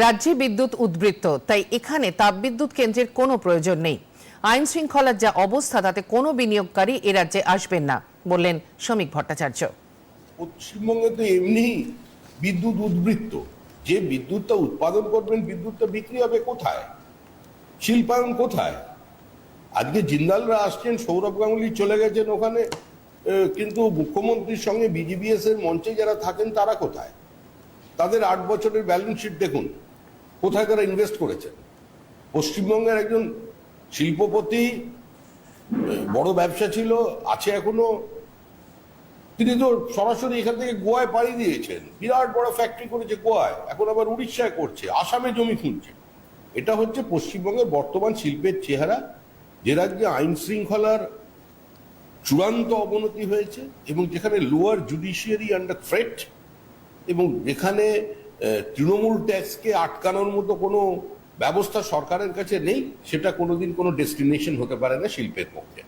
রাজ্যে বিদ্যুৎ উদ্বৃত্ত, তাই এখানে তাপবিদ্যুৎ কেন্দ্রের কোনো প্রয়োজন নেই। আইন শৃঙ্খলার যা অবস্থা, তাতে কোনো বিনিয়োগকারী এ রাজ্যে আসবেন না, বললেন শ্রমিক ভট্টাচার্য। পশ্চিমবঙ্গে তো এমনি বিদ্যুৎ উদ্বৃত্ত। যে বিদ্যুৎটা উৎপাদন করবেন, বিদ্যুৎটা বিক্রি হবে কোথায়? শিল্পায়ন কোথায়? আজকে জিন্দালরা আসছেন, সৌরভ গাঙ্গুলি চলে গেছেন ওখানে কিন্তু মুখ্যমন্ত্রীর সঙ্গে বিজিবিএস এর মঞ্চে যারা থাকেন, তারা কোথায়? তাদের আট বছরের ব্যালেন্স শিট দেখুন। কোথায় তারা ইনভেস্ট করেছেন? পশ্চিমবঙ্গের একজন শিল্পপতি, বড় ব্যবসা ছিল, আছে এখনও। তিনি তো সরাসরি এখান থেকে গোয়ায় পাড়ি দিয়েছেন। বিরাট বড় ফ্যাক্টরি করেছে গোয়ায়, এখন আবার উড়িষ্যায় করছে, আসামে জমি খুঁজছে। এটা হচ্ছে পশ্চিমবঙ্গের বর্তমান শিল্পের চেহারা, যে রাজ্যে আইন শৃঙ্খলার চূড়ান্ত অবনতি হয়েছে এবং যেখানে লোয়ার জুডিশিয়ারি আন্ডার থ্রেট এবং যেখানে তৃণমূল ট্যাক্সকে আটকানোর মতো কোনো ব্যবস্থা সরকারের কাছে নেই, সেটা কোনোদিন কোনো ডেস্টিনেশন হতে পারে না শিল্পের পক্ষে।